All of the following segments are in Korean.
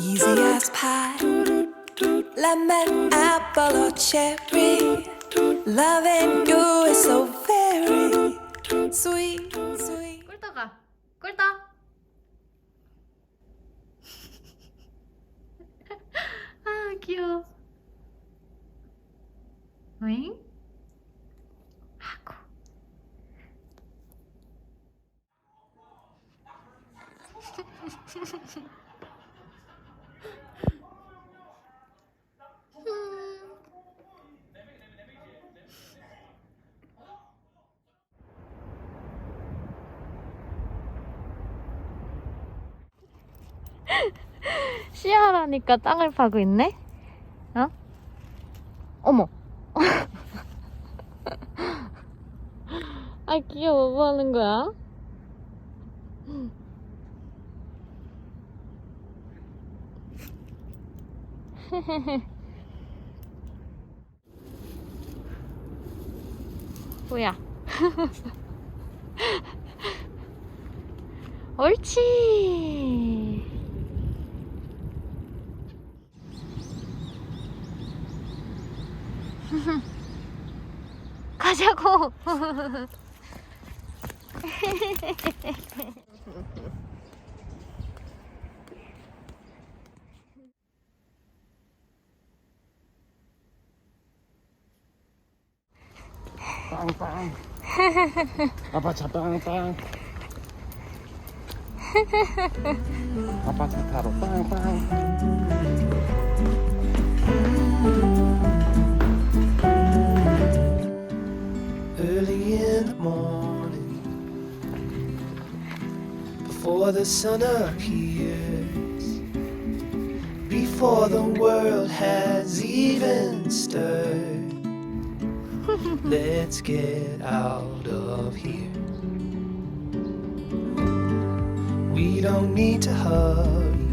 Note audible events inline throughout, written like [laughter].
Easy as pie, lemon, apple, or cherry. Loving [laughs] 씨앗하니까 땅을 파고 있네? 어? 어머. [laughs] 아, 귀여워. 뭐 하는 거야? [laughs] 뭐야? [laughs] 옳지. [laughs] 가자고. 빵빵 아빠 차 빵빵 아빠 차 타러 빵빵 Early in the morning, before the sun appears, before the world has even stirred, let's get out of here. We don't need to hurry,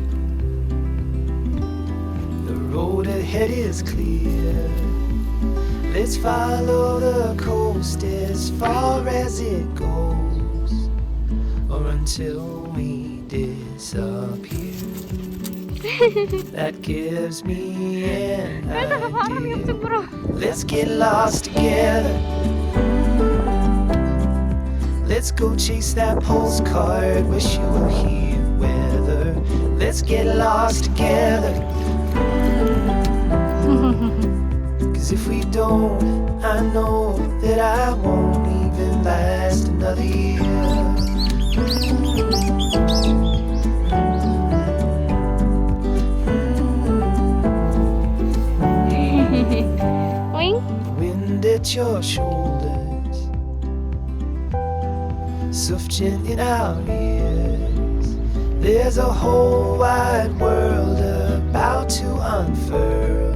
the road ahead is clear. Let's follow the coast as far as it goes, or until we disappear. [laughs] that gives me an idea. Let's get lost together. Let's go chase that postcard. Wish you were here, weather. Let's get lost together. [laughs] Cause if we don't, I know that I won't even last another year. Your shoulders, suffocating in our ears. There's a whole wide world about to unfurl,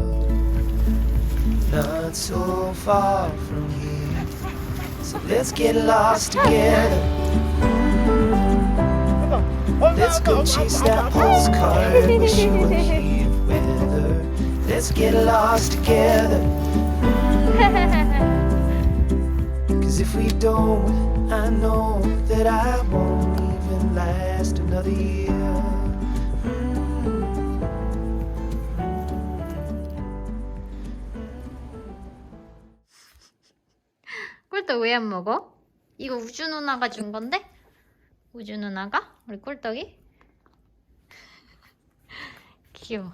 not so far from here. So let's get lost together. Let's go chase that postcard. Wish you were here, weather. Let's get lost together. Cause if we don't, I know that I won't even last another year. 꿀떡 왜 안 먹어? 이거 우주 누나가 준 건데? 우주 누나가? 우리 꿀떡이? 귀여워.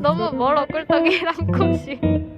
너무 멀어 꿀떡이랑 [laughs] 콩씨.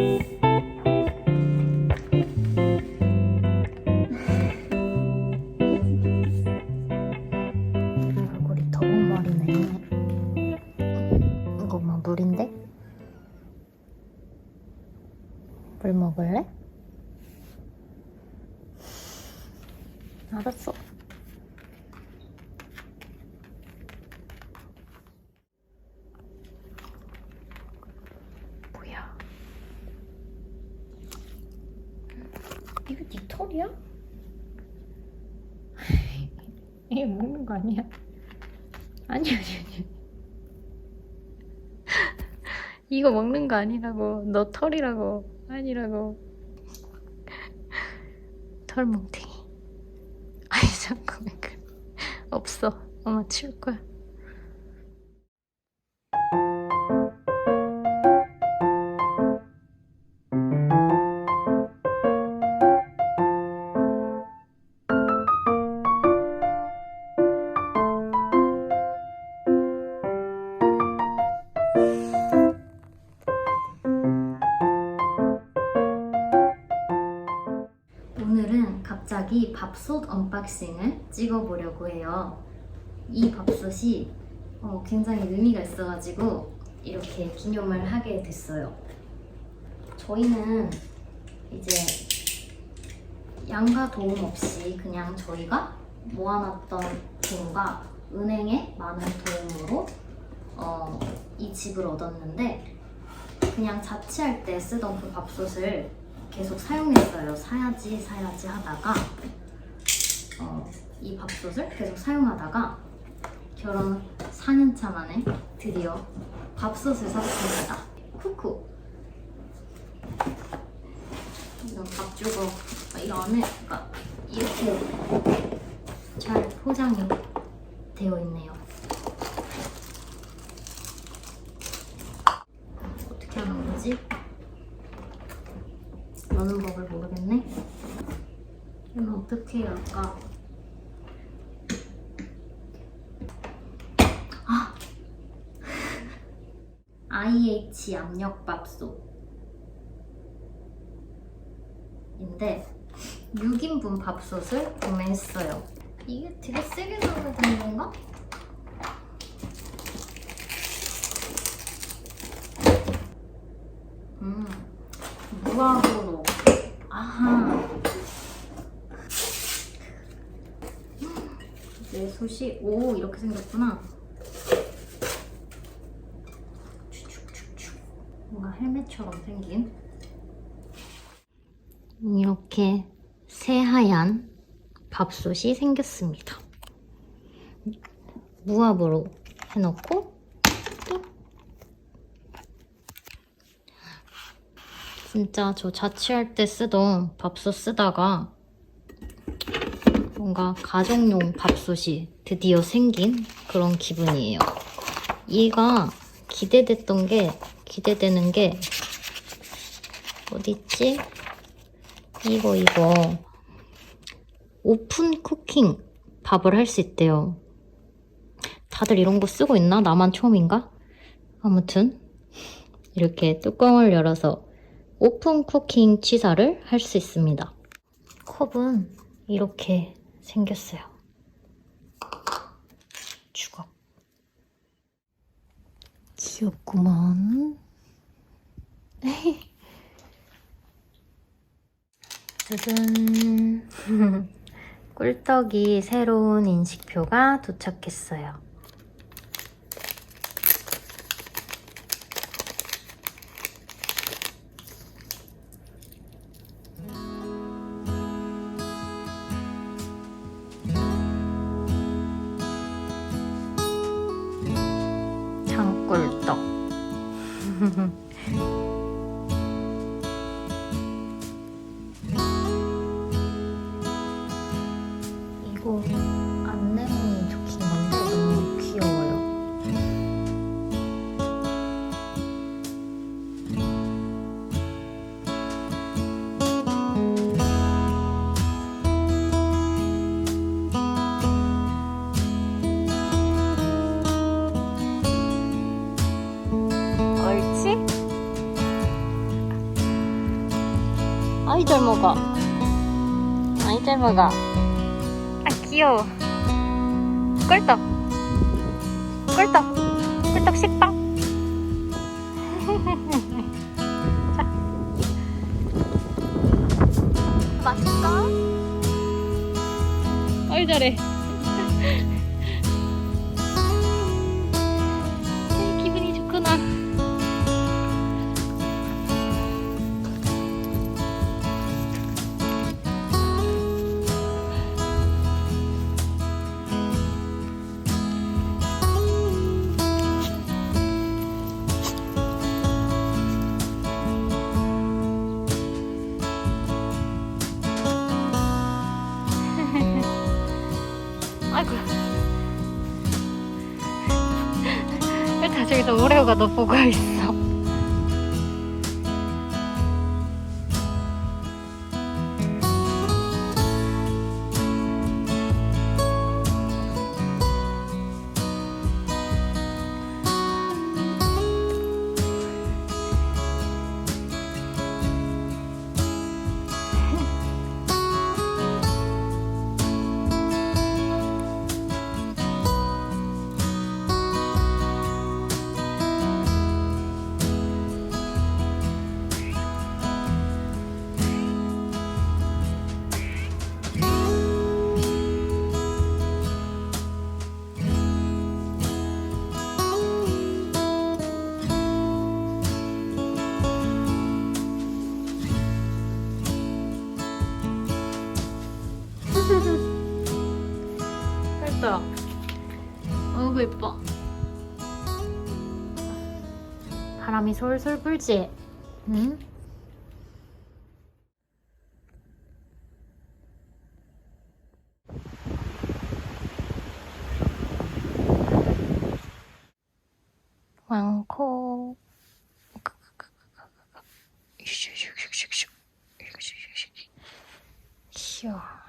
얼굴 이게 먹는 거 아니야? 아니 아니 아니. 이거 먹는 거 아니라고. 너 털이라고. 아니라고. 털 뭉탱이. 아니 왜 그래 없어. 엄마 치울 거야 갑자기 밥솥 언박싱을 찍어보려고 해요. 이 밥솥이 어, 굉장히 의미가 있어가지고 이렇게 기념을 하게 됐어요. 저희는 이제 양가 도움 없이 그냥 저희가 모아놨던 돈과 은행의 많은 도움으로 어, 이 집을 얻었는데 그냥 자취할 때 쓰던 그 밥솥을 계속 사용했어요. 사야지 사야지 하다가 어, 이 밥솥을 계속 사용하다가 결혼 4년차 만에 드디어 밥솥을 샀습니다. 쿠쿠. 이런 밥주걱 이 안에 가 이렇게 잘 포장이 되어 있네요. 어떻게 하는 거지? 여는 법을 모르겠네. 이건 어떻게 할까? 아! IH 압력밥솥. 인데 6인분 밥솥을 구매했어요. 이게 되게 세게 나오게 된 건가? 음, 무화과 2시 오 이렇게 생겼구나. 뭔가 헬멧처럼 생긴. 이렇게 새하얀 밥솥이 생겼습니다. 무압으로 해놓고 또 진짜 저 자취할 때 쓰던 밥솥 쓰다가 뭔가 가정용 밥솥이 드디어 생긴 그런 기분이에요. 얘가 기대됐던 게 기대되는 게 어딨지? 이거 이거 오픈 쿠킹 밥을 할 수 있대요. 다들 이런 거 쓰고 있나? 나만 처음인가? 아무튼 이렇게 뚜껑을 열어서 오픈 쿠킹 취사를 할 수 있습니다. 컵은 이렇게 생겼어요. 주걱. 귀엽구만. 짜잔. 꿀떡이 새로운 인식표가 도착했어요. 잘 먹어. 아이 잘 먹어. 아 귀여워 꿀떡 꿀떡 꿀떡 식빵 자 [laughs] 맛있어? 어이 잘해 아이고. 왜다 저기서 오레오가 너 보고 있어? 바람이 솔솔 불지. 응? 왕코. 쉬어.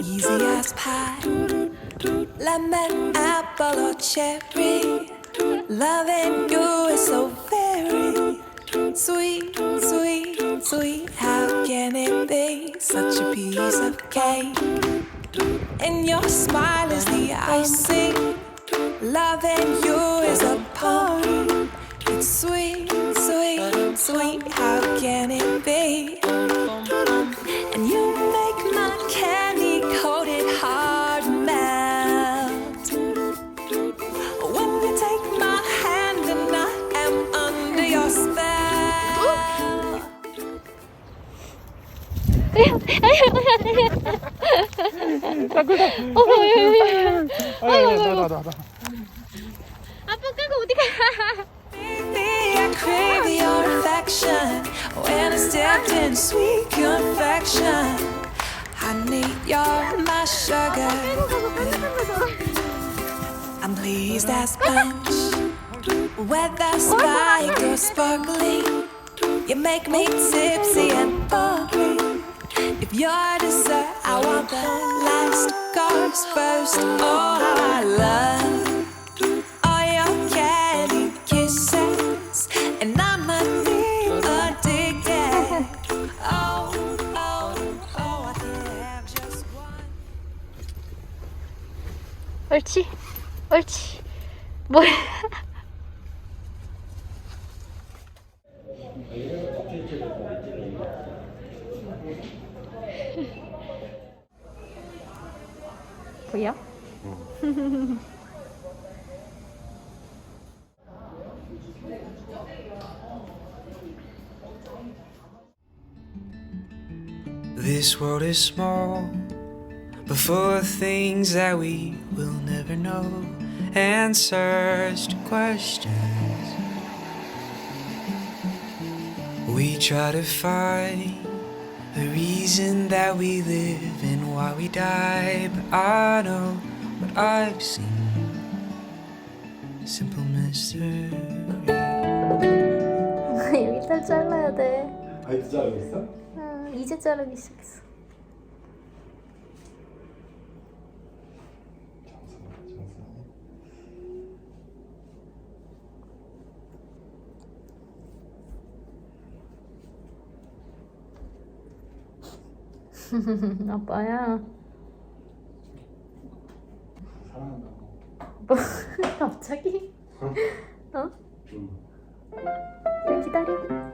Easy as pie, lemon, apple, or cherry. Loving you is so very sweet, sweet, sweet. How can it be such a piece of cake? And your smile is the icing. Loving you is a party. It's sweet, sweet, sweet. How can it be? And you make my candy coated heart melt. When you take my hand and I am under your spell. 나나나나 아빠 When I stepped in sweet confection. Honey, you're my sugar. I'm pleased as punch. The sky goes sparkling, you make me tipsy and bubbly. If you're dessert, I want the last course first. Oh, how I love 옳지 옳지 뭐야 보여? This world is small, but full of things that we will never know. Answers to questions. We try to find the reason that we live and why we die. But I know what I've seen. Simple mystery. [laughs] 여기다 잘라야 돼 아이도 자르고 있어? 아, 이제 자르기 시작했어 [laughs] 아빠야 사랑한다고 뭐 [laughs] 갑자기? 어? 응. 기다려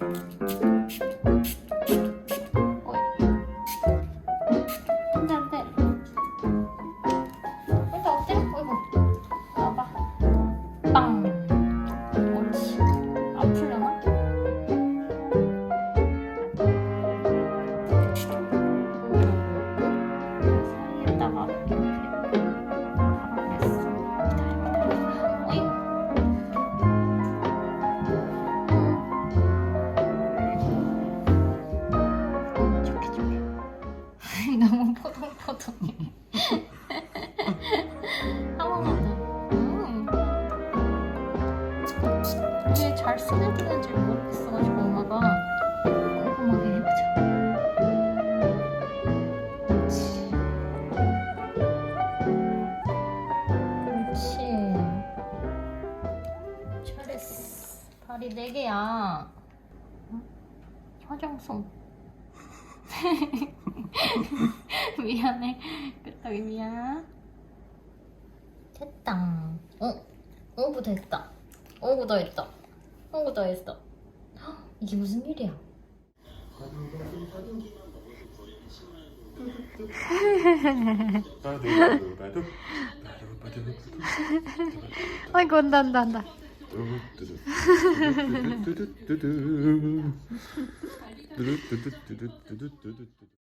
어이. 포동포동 어구 다 했다. 어구 다 했다. 어구 다 했어. 헉, 이게 무슨 일이야? [laughs] 아이고 온다 온다 온다 [laughs] [laughs]